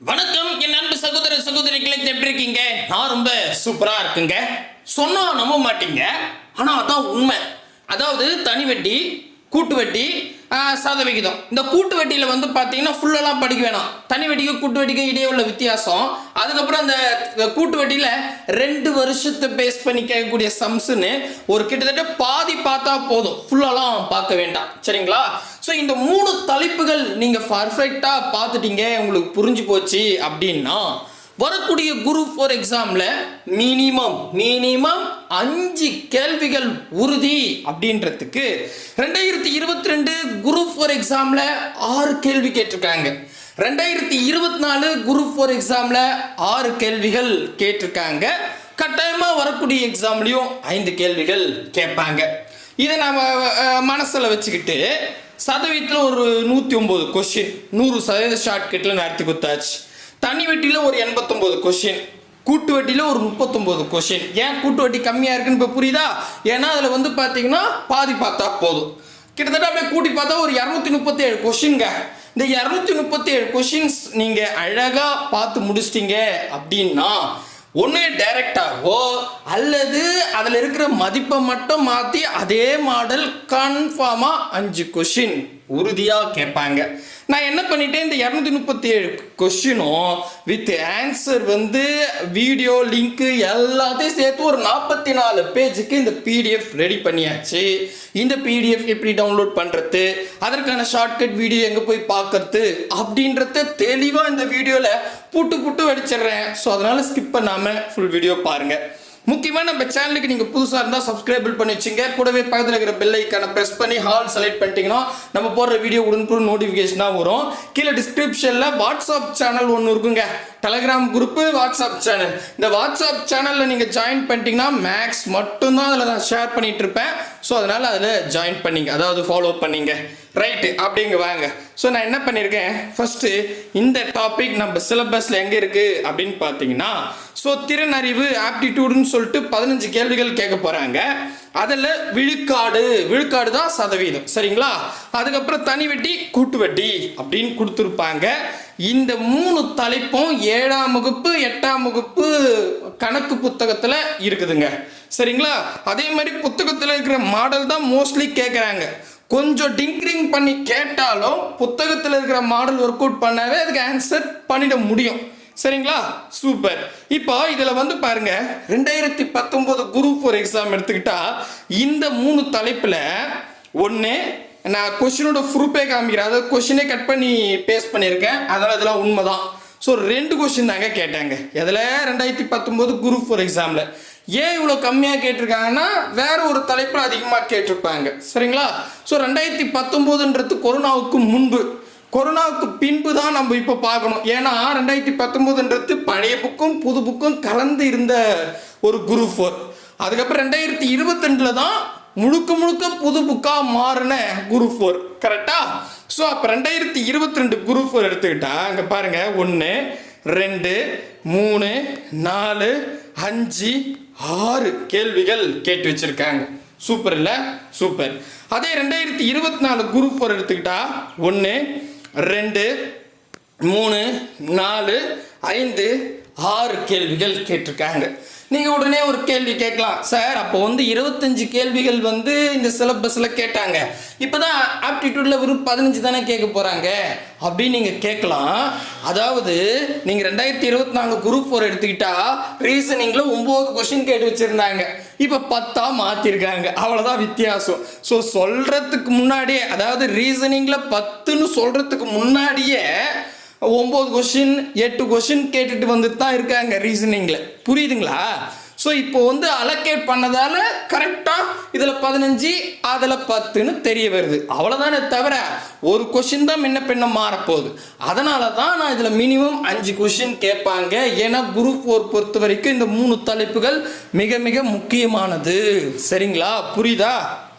வணக்கம் என் அன்பு சகோதர சகோதரிகளை எப்படி இருக்கீங்க? நான் ரொம்ப சூப்பரா இருக்குங்க. சொன்னா நம்ப மாட்டீங்க. ஆனா அதான் உண்மை. அதாவது தனி வட்டி கூட்டு வட்டி சாத விகிதம் இந்த கூட்டு வட்டியில வந்து பாத்தீங்கன்னா ஃபுல்லெல்லாம் படிக்க வேணாம். தனி வட்டிக்கும் கூட்டு வட்டிக்கும் இடையே உள்ள வித்தியாசம். அதுக்கப்புறம் அந்த கூட்டு வட்டியில ரெண்டு வருஷத்தை பேஸ் பண்ணி கேட்கக்கூடிய சம்ஸ்னு ஒரு கிட்டத்தட்ட பாதி பார்த்தா போதும். ஃபுல்லெல்லாம் பார்க்க வேண்டாம். சரிங்களா? ஸோ இந்த மூணு தலைப்புகள் நீங்கள் பர்ஃபெக்டாக பார்த்துட்டீங்க உங்களுக்கு புரிஞ்சு போச்சு அப்படின்னா வரக்கூடிய குரூப் ஃபோர் எக்ஸாமில் மினிமம் மினிமம் அஞ்சு கேள்விகள் உறுதி அப்படின்றதுக்கு ரெண்டாயிரத்தி இருபத்தி ரெண்டு குரூப் ஃபோர் எக்ஸாமில் ஆறு கேள்வி கேட்டிருக்காங்க. ரெண்டாயிரத்தி இருபத்தி நாலு குரூப் ஃபோர் எக்ஸாமில் ஆறு கேள்விகள் கேட்டிருக்காங்க. கட்டாயமாக வரக்கூடிய எக்ஸாம்லேயும் ஐந்து கேள்விகள் கேட்பாங்க. இதை நாம் மனசில் வச்சுக்கிட்டு சதவீதத்தில் ஒரு நூற்றி ஒம்பது கொஷின் நூறு சதவீத ஷார்ட்கட்டில் நடத்தி கொடுத்தாச்சு. தனி வெட்டியில் ஒரு எண்பத்தொம்போது கொஷின் கூட்டு வட்டியில் ஒரு முப்பத்தொம்போது கொஷின் ஏன் கூட்டு வட்டி கம்மியாக இருக்குன்னு இப்போ புரியுதா? ஏன்னா அதில் வந்து பார்த்தீங்கன்னா பாதி பார்த்தா போதும். கிட்டத்தட்ட அப்படியே கூட்டி பார்த்தா ஒரு இரநூத்தி முப்பத்தி ஏழு கொஷின்ங்க இந்த இரநூத்தி முப்பத்தி ஏழு கொஷின்ஸ் நீங்கள் அழகாக பார்த்து முடிச்சிட்டீங்க அப்படின்னா ஒன்று டைரக்டாகவோ அல்லது அதில் இருக்கிற மதிப்பை மட்டும் மாற்றி அதே மாடல் கன்ஃபார்மாக அஞ்சு கொஷின் உறுதியாக கேட்பாங்க. நான் என்ன பண்ணிட்டேன் இந்த இரநூத்தி முப்பத்தி ஏழு கொஷினும் வித் ஆன்சர் வந்து வீடியோ லிங்க்கு எல்லாத்தையும் சேர்த்து ஒரு நாற்பத்தி நாலு பேஜுக்கு இந்த பிடிஎஃப் ரெடி பண்ணியாச்சு. இந்த பிடிஎஃப் எப்படி டவுன்லோட் பண்ணுறது அதற்கான ஷார்ட்கட் வீடியோ எங்கே போய் பார்க்கறது அப்படின்றத தெளிவாக இந்த வீடியோவில் புட்டு புட்டு வடிச்சிடுறேன். ஸோ அதனால் ஸ்கிப் பண்ணாமல் ஃபுல் வீடியோ பாருங்கள் முக்கியமாக நம்ம சேனலுக்கு நீங்கள் புதுசாக இருந்தால் சப்ஸ்கிரைபிள் பண்ணி வச்சுங்க. கூடவே பக்கத்தில் இருக்கிற பெல் ஐக்கானை ப்ரெஸ் பண்ணி ஹால் செலக்ட் பண்ணிட்டீங்கன்னா நம்ம போடுற வீடியோ உடனுக்குடன் நோட்டிஃபிகேஷனாக வரும். கீழே டிஸ்கிரிப்ஷனில் வாட்ஸ்அப் சேனல் ஒன்று இருக்குங்க. டெலகிராம் குரூப்பு வாட்ஸ்அப் சேனல் இந்த வாட்ஸ்அப் சேனலில் நீங்கள் ஜாயின் பண்ணிட்டீங்கன்னா மேக்ஸ் மட்டும்தான் அதில் நான் ஷேர் பண்ணிட்டு இருப்பேன். ஸோ அதனால் அதில் ஜாயின் பண்ணிங்க. அதாவது ஃபாலோ பண்ணிங்க. ரைட்டு அப்படிங்க வாங்க. ஸோ நான் என்ன பண்ணியிருக்கேன் ஃபஸ்ட்டு இந்த டாபிக் நம்ம சிலபஸில் எங்கே இருக்குது அப்படின்னு பார்த்தீங்கன்னா ஸோ திறனறிவு ஆப்டிடியூடுன்னு சொல்லிட்டு பதினஞ்சு கேள்விகள் கேட்க போகிறாங்க அதில் விழுக்காடு. விழுக்காடு தான் சதவீதம். சரிங்களா? அதுக்கப்புறம் தனி வட்டி கூட்டு வட்டி அப்படின்னு கொடுத்துருப்பாங்க. இந்த மூணு தலைப்பும் ஏழாம் வகுப்பு எட்டாம் வகுப்பு கணக்கு புத்தகத்தில் இருக்குதுங்க. சரிங்களா? அதே மாதிரி புத்தகத்தில் இருக்கிற மாடல் தான் மோஸ்ட்லி கேட்குறாங்க கொஞ்சம் டிங்க்ரிங் பண்ணி கேட்டாலும் புத்தகத்தில் இருக்கிற மாடல் ஒர்க் அவுட் பண்ணாவே அதுக்கு ஆன்சர் பண்ணிட முடியும். சரிங்களா? சூப்பர் இப்போ இதில் வந்து பாருங்க ரெண்டாயிரத்தி பத்தொம்போது குரூப் ஃபோர் எக்ஸாம் எடுத்துக்கிட்டா இந்த மூணு தலைப்பில் ஒன்று நான் கொஷினோட ப்ரூஃபே காமிக்கிறேன். அதாவது கொஷினே கட் பண்ணி பேஸ்ட் பண்ணியிருக்கேன். அதெல்லாம் இதெல்லாம் உண்மை தான் ஸோ ரெண்டு கொஷின் தாங்க கேட்டாங்க. எதில்? ரெண்டாயிரத்தி பத்தொம்போது குரூப் ஃபோர் எக்ஸாமில் ஏன் இவ்வளோ கம்மியாக கேட்டிருக்காங்கன்னா வேற ஒரு தலைப்பில் அதிகமாக கேட்டிருப்பாங்க. சரிங்களா? ஸோ ரெண்டாயிரத்தி பத்தொம்போதுன்றது கொரோனாவுக்கு முன்பு. கொரோனாவுக்கு பின்பு தான் நம்ம இப்போ பார்க்கணும். ஏன்னா ரெண்டாயிரத்தி பத்தொம்போதுன்றது பழைய புக்கும் புது புக்கும் கலந்து இருந்த ஒரு குரூப் ஃபோர் அதுக்கப்புறம் ரெண்டாயிரத்தி இருபத்தெண்டில் தான் முழுக்க முழுக்க புது புக்காக மாறின குரு ஃபோர் கரெக்டா ஸோ அப்போ ரெண்டாயிரத்தி இருபத்தி ரெண்டு குரு ஃபோர் எடுத்துக்கிட்டா அங்கே பாருங்க ஒன்று ரெண்டு மூணு நாலு அஞ்சு ஆறு கேள்விகள் கேட்டு வச்சிருக்காங்க. சூப்பர் இல்லை? சூப்பர் அதே ரெண்டாயிரத்தி இருபத்தி நாலு குரு ஃபோர் எடுத்துக்கிட்டா ஒன்று ரெண்டு மூணு நாலு ஐந்து ஆறு கேள்விகள் கேட்டிருக்காங்க. நீங்கள் உடனே ஒரு கேள்வி கேட்கலாம். சார் அப்போ வந்து இருபத்தஞ்சு கேள்விகள் வந்து இந்த சிலபஸில் கேட்டாங்க. இப்போ தான் ஆப்டிடியூடில் வெறும் பதினஞ்சு தானே கேட்க போகிறாங்க அப்படின்னு நீங்கள் கேட்கலாம். அதாவது நீங்கள் ரெண்டாயிரத்தி இருபத்தி நாலு குரூப் ஃபோர் எடுத்துக்கிட்டா ரீசனிங்கில் ஒம்பது கொஷின் கேட்டு வச்சுருந்தாங்க. இப்போ பத்தா மாற்றிருக்காங்க அவ்வளோதான் வித்தியாசம். ஸோ சொல்கிறதுக்கு முன்னாடியே அதாவது ரீசனிங்கில் பத்துன்னு சொல்கிறதுக்கு முன்னாடியே ஒம்பது கொஷின் எட்டு கொஷின் கேட்டுட்டு வந்துட்டு தான் இருக்காங்க ரீசனிங்கில் புரியுதுங்களா? ஸோ இப்போ வந்து அலோகேட் பண்ணதால் கரெக்டாக இதில் பதினஞ்சு அதில் பத்துன்னு தெரிய வருது. அவ்வளோதானே தவிர ஒரு கொஷின் தான் முன்ன பின்ன மாறப்போகுது. அதனால தான் நான் இதில் மினிமம் அஞ்சு கொஷின் கேட்பாங்க. ஏன்னா குரூப் ஃபோர் பொறுத்த வரைக்கும் இந்த மூணு தலைப்புகள் மிக மிக முக்கியமானது. சரிங்களா? புரியுதா?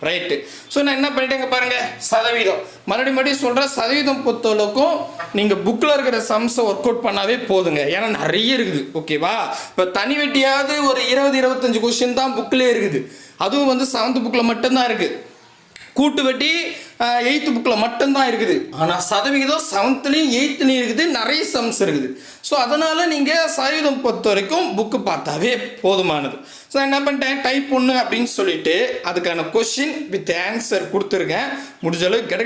ரைட்டு ஸோ நான் என்ன பண்ணிட்டேங்க பாருங்கள் சதவீதம். மறுபடியும் மறுபடியும் சொல்கிறேன் சதவீதம் பொறுத்தளவுக்கும் நீங்கள் புக்கில் இருக்கிற சம்ஸை ஒர்க் அவுட் பண்ணாவே போதுங்க. ஏன்னா நிறைய இருக்குது ஓகேவா இப்போ தனி வெட்டியாவது ஒரு இருபது இருபத்தஞ்சு கொஷின் தான் புக்கிலே இருக்குது. அதுவும் வந்து செவன்த் புக்கில் மட்டும்தான் இருக்குது கூட்டு வெட்டி எயித்து புக்கில் மட்டும்தான் இருக்குது. ஆனால் சதவிகிதம் செவன்த்துலேயும் எயித்துலேயும் இருக்குது. நிறைய சம்ஸ் இருக்குது. ஸோ அதனால் நீங்கள் சதவீதம் பொறுத்த வரைக்கும் புக்கு பார்த்தாவே போதுமானது. ஸோ என்ன பண்ணிட்டேன்? டைப் ஒன்று அப்படின்னு சொல்லிட்டு அதுக்கான கொஷின் வித் ஆன்சர் கொடுத்துருக்கேன். முடிஞ்ச அளவுக்கு கிட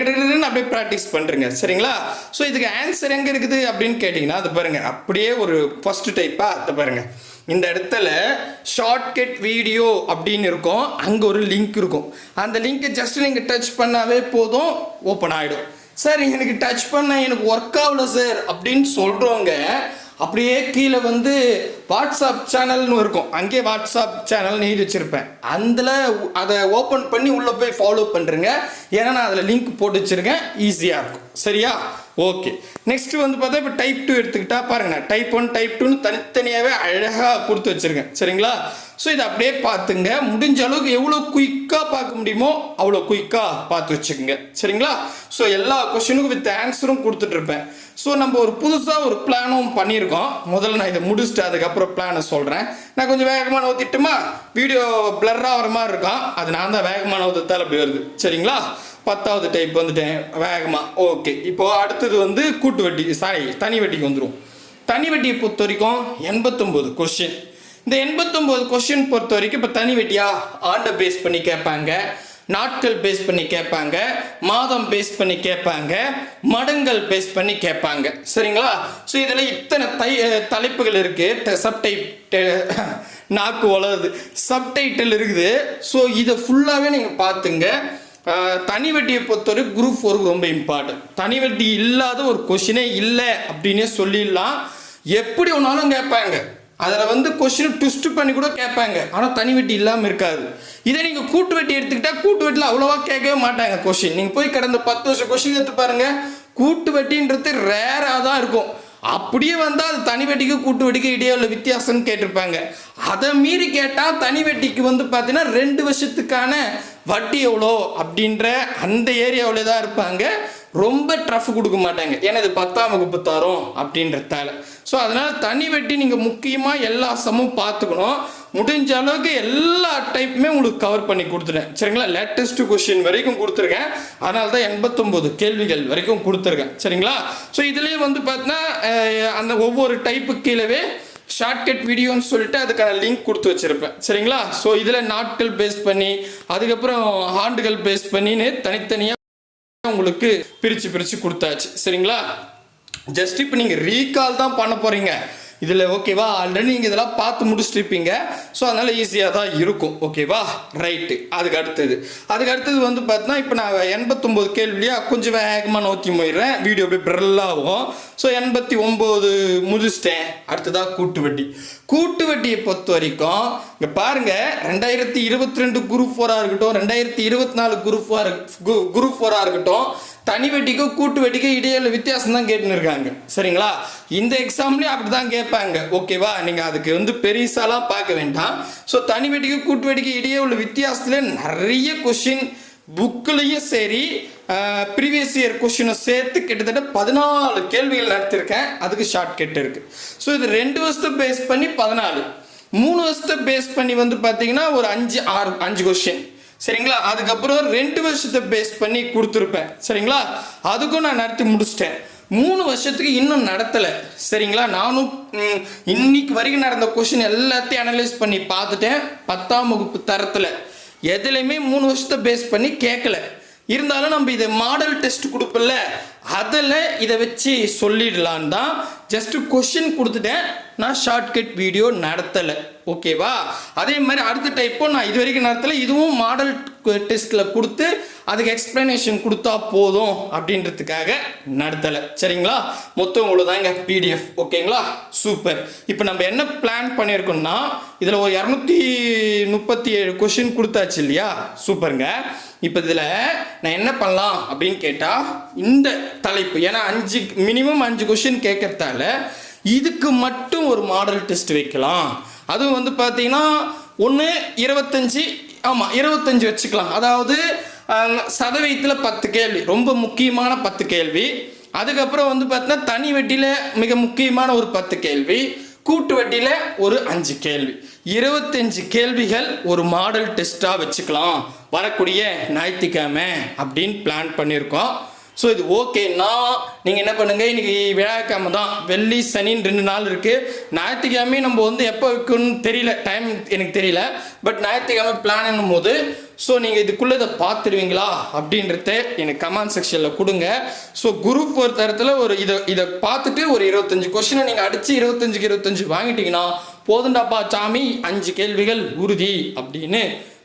அப்படியே ப்ராக்டிஸ் பண்ணுறேங்க சரிங்களா? ஸோ இதுக்கு ஆன்சர் எங்கே இருக்குது அப்படின்னு கேட்டிங்கன்னா அது பாருங்கள் அப்படியே ஒரு ஃபஸ்ட்டு டைப்பாக அதை பாருங்கள் இந்த இடத்துல ஷார்ட்கட் வீடியோ அப்படின்னு இருக்கும். அங்கே ஒரு லிங்க் இருக்கும். அந்த லிங்க்கை ஜஸ்ட் நீங்கள் டச் பண்ணாவே போதும் ஓப்பன் ஆகிடும் சார் எனக்கு டச் பண்ண எனக்கு ஒர்க் ஆகல சார் அப்படின்னு சொல்கிறவங்க அப்படியே கீழே வந்து வாட்ஸ்அப் சேனல்னு இருக்கும். அங்கேயே வாட்ஸ்அப் சேனல் நீ வச்சுருப்பேன். அதில் அதை ஓப்பன் பண்ணி உள்ளே போய் ஃபாலோ பண்ணுறேங்க ஏன்னா நான் அதில் லிங்க் போட்டு வச்சுருக்கேன். ஈஸியாக இருக்கும். சரியா? ஓகே நெக்ஸ்ட் வந்து பார்த்தா இப்போ டைப் டூ எடுத்துக்கிட்டா பாருங்கண்ணா டைப் ஒன் டைப் டூன்னு தனித்தனியாகவே அழகாக கொடுத்து வச்சுருக்கேன் சரிங்களா? ஸோ இதை அப்படியே பார்த்துங்க. முடிஞ்ச அளவுக்கு எவ்வளோ குயிக்காக பார்க்க முடியுமோ அவ்வளோ குயிக்காக பார்த்து வச்சுக்கோங்க. சரிங்களா? ஸோ எல்லா கொஷினுக்கும் வித் ஆன்சரும் கொடுத்துட்ருப்பேன் ஸோ நம்ம ஒரு புதுசாக ஒரு பிளானும் பண்ணியிருக்கோம். முதல்ல நான் இதை முடிச்சுட்டு அதுக்கப்புறம் பிளானை சொல்கிறேன் நான் கொஞ்சம் வேகமாக நோத்திட்டுமா? வீடியோ பிளர்ராக வர மாதிரி இருக்கும் அது நான் தான் வேகமாக நோத்தத்தால் அப்படி வருது. சரிங்களா? பத்தாவது டைப் வந்துட்டேன் வேகமாக ஓகே இப்போது அடுத்தது வந்து கூட்டு வட்டி சாரி தனி வட்டிக்கு வந்துடும் தனி வட்டியை பொறுத்த வரைக்கும் எண்பத்தொம்போது கொஷின் இந்த எண்பத்தொம்போது கொஷின் பொறுத்த வரைக்கும் இப்போ தனி வட்டியாக ஆண்டை பேஸ் பண்ணி கேட்பாங்க. நாட்கள் பேஸ் பண்ணி கேட்பாங்க. மாதம் பேஸ் பண்ணி கேட்பாங்க. மடங்கள் பேஸ் பண்ணி கேட்பாங்க. சரிங்களா? ஸோ இதில் இத்தனை தை தலைப்புகள் இருக்குது சப்டைப் நாக்கு வளருது. சப்டைட்டில் இருக்குது. ஸோ இதை ஃபுல்லாகவே நீங்கள் பார்த்துங்க. தனி வட்டியை பொறுத்தவரை குரூப் ஃபோருக்கு ரொம்ப இம்பார்ட்டன்ட் தனி வட்டி இல்லாத ஒரு கொஷினே இல்லை அப்படின்னே சொல்லிடலாம். எப்படி ஒன்றாலும் கேட்பாங்க. அதில் வந்து கொஸ்டின் ட்விஸ்ட் பண்ணி கூட கேட்பாங்க. ஆனால் தனி வட்டி இல்லாமல் இருக்காது. இதே நீங்கள் கூட்டு வட்டி எடுத்துக்கிட்டால் கூட்டு வட்டியில் அவ்வளோவா கேட்கவே மாட்டாங்க கொஷின் நீங்கள் போய் கடந்த பத்து வருஷம் கொஷின் எடுத்து பாருங்கள் கூட்டு வட்டின்றது ரேராக தான் இருக்கும். அப்படியே வந்தால் அது தனி வட்டிக்கு கூட்டு வட்டிக்கு இடையே உள்ள வித்தியாசம்னு கேட்டிருப்பாங்க. அதை மீறி கேட்டால் தனி வட்டிக்கு வந்து பார்த்தீங்கன்னா ரெண்டு வருஷத்துக்கான வட்டி எவ்வளோ அப்படின்ற அந்த ஏரியாவில் தான் இருப்பாங்க. ரொம்ப ட்ரஃப் கொடுக்க மாட்டாங்க. ஏன்னா இது பத்தாம் வகுப்பு தரும் அப்படின்றதால. ஸோ அதனால் தனி வட்டி நீங்கள் முக்கியமாக எல்லா சமும் பார்த்துக்கணும். முடிஞ்ச அளவுக்கு எல்லா டைப்புமே உங்களுக்கு கவர் பண்ணி கொடுத்துட்டேன். சரிங்களா? லேட்டஸ்ட் கொஷின் வரைக்கும் கொடுத்துருக்கேன். அதனால தான் எண்பத்தொம்போது கேள்விகள் வரைக்கும் கொடுத்துருக்கேன். சரிங்களா? ஸோ இதுலேயே வந்து பார்த்தீங்கன்னா அந்த ஒவ்வொரு டைப்பு கீழவே ஷார்ட்கட் வீடியோன்னு சொல்லிட்டு அதுக்கான லிங்க் கொடுத்து வச்சுருப்பேன். சரிங்களா? ஸோ இதில் நாட்கள் பேஸ் பண்ணி அதுக்கப்புறம் ஆண்டுகள் பேஸ் பண்ணின்னு தனித்தனியாக உங்களுக்கு பிரித்து பிரித்து கொடுத்தாச்சு. சரிங்களா? ஜஸ்ட் இப்போ நீங்கள் ரீகால் தான் பண்ண போகிறீங்க இதில் ஓகேவா ஆல்ரெடி நீங்கள் இதெல்லாம் பார்த்து முடிச்சுட்டு இருப்பீங்க ஸோ அதனால் ஈஸியாக தான் இருக்கும். ஓகேவா ரைட்டு அதுக்கு அடுத்தது. அதுக்கு அடுத்தது வந்து பார்த்தீங்கன்னா இப்போ நான் எண்பத்தொம்போது கேள்வியாக கொஞ்சம் வேகமாக நோக்கி போயிடுறேன் வீடியோ அப்படியே ப்ரெல்லாகும் ஸோ எண்பத்தி ஒம்பது முடிச்சிட்டேன். அடுத்ததாக கூட்டு வட்டி கூட்டு வட்டியை பொறுத்த வரைக்கும் இங்கே பாருங்கள் ரெண்டாயிரத்தி இருபத்தி ரெண்டு குரூப் ஃபோராக இருக்கட்டும் ரெண்டாயிரத்தி இருபத்தி நாலு குரூப் ஃபோராக குரூப் ஃபோராக இருக்கட்டும் தனி வெட்டிக்கும் கூட்டு வெட்டிக்கும் இடையில வித்தியாசம் தான் கேட்டுன்னு இருக்காங்க சரிங்களா? இந்த எக்ஸாம்லேயும் அப்படி தான் கேட்பாங்க. ஓகேவா? நீங்கள் அதுக்கு வந்து பெருசாலாம் பார்க்க வேண்டாம். ஸோ தனி வெட்டிக்கும் கூட்டு வெட்டிக்கும் இடையே உள்ள வித்தியாசத்தில் நிறைய கொஷின் புக்குலேயும் சரி ப்ரீவியஸ் இயர் கொஷினை சேர்த்து கிட்டத்தட்ட பதினாலு கேள்விகள் நடத்திருக்கேன். அதுக்கு ஷார்ட் கட் இருக்குது ஸோ இது ரெண்டு வருஷத்தை பேஸ் பண்ணி பதினாலு. மூணு வருஷத்தை பேஸ் பண்ணி வந்து பார்த்தீங்கன்னா ஒரு அஞ்சு ஆறு அஞ்சு கொஷின் சரிங்களா? அதுக்கப்புறம் ரெண்டு வருஷத்தை பேஸ் பண்ணி கொடுத்துருப்பேன். சரிங்களா? அதுக்கும் நான் நடத்தி முடிச்சிட்டேன். மூணு வருஷத்துக்கு இன்னும் நடத்தலை. சரிங்களா? நானும் இன்னைக்கு வரைக்கும் நடந்த கொஷின் எல்லாத்தையும் அனலைஸ் பண்ணி பார்த்துட்டேன். பத்தாம் வகுப்பு தரத்தில். எதுலையுமே மூணு வருஷத்தை பேஸ் பண்ணி கேட்கல இருந்தாலும் நம்ம இதை மாடல் டெஸ்ட் கொடுப்பல அதில் இதை வச்சு சொல்லிடலான் தான் ஜஸ்ட்டு கொஷின் கொடுத்துட்டேன். நான் ஷார்ட்கட் வீடியோ நடத்தலை. ஓகேவா அதே மாதிரி அடுத்த டைப்பும் நான் இது வரைக்கும் நடத்தலை. இதுவும் மாடல் டெஸ்ட்டில் கொடுத்து அதுக்கு எக்ஸ்ப்ளனேஷன் கொடுத்தா போதும் அப்படின்றதுக்காக நடத்தலை. சரிங்களா? மொத்தம் இவ்வளோதாங்க பிடிஎஃப் ஓகேங்களா சூப்பர் இப்போ நம்ம என்ன பிளான் பண்ணியிருக்கோம்னா இதில் ஒரு இரநூத்தி முப்பத்தி ஏழு கொஷின் கொடுத்தாச்சு இல்லையா? சூப்பருங்க இப்போ இதில் நான் என்ன பண்ணலாம் அப்படின்னு கேட்டால் இந்த தலைப்பு ஏன்னா அஞ்சு மினிமம் அஞ்சு கொஷின் கேட்கறதால இதுக்கு மட்டும் ஒரு மாடல் டெஸ்ட் வைக்கலாம். அதுவும் வந்து பார்த்தீங்கன்னா ஒன்று இருபத்தஞ்சி ஆமாம் இருபத்தஞ்சி வச்சுக்கலாம். அதாவது சதவீதத்தில் பத்து கேள்வி ரொம்ப முக்கியமான பத்து கேள்வி. அதுக்கப்புறம் வந்து பார்த்தீங்கன்னா தனி வெட்டியில் மிக முக்கியமான ஒரு பத்து கேள்வி. கூட்டு வட்டியில் ஒரு அஞ்சு கேள்வி. இருபத்தஞ்சு கேள்விகள் ஒரு மாடல் டெஸ்ட்டாக வச்சுக்கலாம். வரக்கூடிய ஞாயிற்றுக்கிழமை அப்படின்னு பிளான் பண்ணியிருக்கோம். ஸோ இது ஓகேன்னா நீங்கள் என்ன பண்ணுங்க? இன்றைக்கி வியாழக்கிழமை தான். வெள்ளி சனின்னு ரெண்டு நாள் இருக்குது ஞாயிற்றுக்கிழமை நம்ம வந்து எப்போ வைக்கணும்னு தெரியல. டைம் எனக்கு தெரியல. பட் ஞாயிற்றுக்கிழமை பிளான் போது ஸோ நீங்கள் இதுக்குள்ளே இதை பார்த்துருவீங்களா? அப்படின்றத எனக்கு கமெண்ட் செக்ஷனில் கொடுங்க. ஸோ குரூப் ஒரு தரத்தில் ஒரு இதை இதை பார்த்துட்டு ஒரு இருபத்தஞ்சு கொஸ்டினை நீங்கள் அடித்து இருபத்தஞ்சுக்கு இருபத்தஞ்சு வாங்கிட்டீங்கன்னா போதுண்டாப்பா சாமி அஞ்சு கேள்விகள் உறுதி அப்படின்னு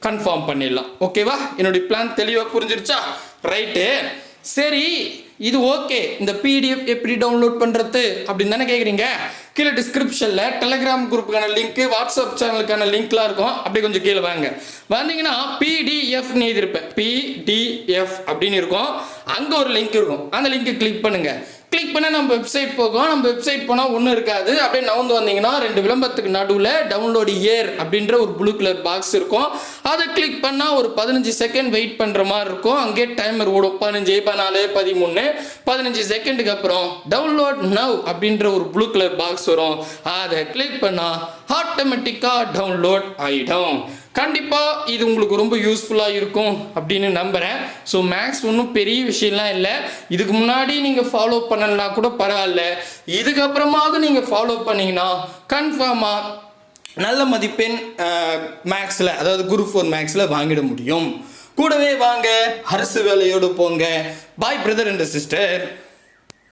கன்ஃபார்ம் பண்ணிடலாம். ஓகேவா என்னுடைய பிளான் தெளிவாக புரிஞ்சிருச்சா? ரைட்டு சரி இது ஓகே. இந்த பிடிஎஃப் எப்படி டவுன்லோட் பண்ணுறது அப்படின்னு தானே கேட்குறீங்க கீழே டிஸ்கிரிப்ஷனில் டெலிகிராம் குரூப்புக்கான லிங்க்கு வாட்ஸ்அப் சேனலுக்கான லிங்க்லாம் இருக்கும். அப்படி கொஞ்சம் கீழே வாங்க. வந்தீங்கன்னா பிடிஎஃப்னு எழுதியிருப்பேன். பிடிஎஃப் அப்படின்னு இருக்கும். அங்கே ஒரு லிங்க் இருக்கும். அந்த லிங்க்கை கிளிக் பண்ணுங்கள் கிளிக் பண்ண நம்ம வெப்சைட் போகும். நம்ம வெப்சைட் போனால் ஒன்றும் இருக்காது. அப்படியே நவுந்து வந்தீங்கன்னா ரெண்டு விளம்பரத்துக்கு நடுவில் டவுன்லோடு இயர் அப்படின்ற ஒரு ப்ளூ கலர் பாக்ஸ் இருக்கும். அதை கிளிக் பண்ணால் ஒரு பதினஞ்சு செகண்ட் வெயிட் பண்ணுற மாதிரி இருக்கும். அங்கேயே டைமர் ஓடும். பதினஞ்சு பதினாலு பதிமூணு. பதினஞ்சு செகண்டுக்கு அப்புறம் டவுன்லோட் நவ் அப்படின்ற ஒரு ப்ளூ கலர் பாக்ஸ் வரும். அதை கிளிக் பண்ணால் ஆட்டோமேட்டிக்காக டவுன்லோட் ஆகிடும் கண்டிப்பாக இது உங்களுக்கு ரொம்ப யூஸ்ஃபுல்லாக இருக்கும் அப்படின்னு நம்புகிறேன் ஸோ மேக்ஸ் ஒன்றும் பெரிய விஷயம்லாம் இல்லை. இதுக்கு முன்னாடி நீங்கள் ஃபாலோ பண்ணலனா கூட பரவாயில்ல. இதுக்கப்புறமாவது நீங்கள் ஃபாலோ பண்ணிங்கன்னா கன்ஃபார்மாக நல்ல மதிப்பெண் மேக்ஸில் அதாவது குரூப் ஃபோர் மேக்ஸில் வாங்கிட முடியும். கூடவே வாங்க அரசு வேலையோடு போங்க. பாய் பிரதர் அண்ட் சிஸ்டர்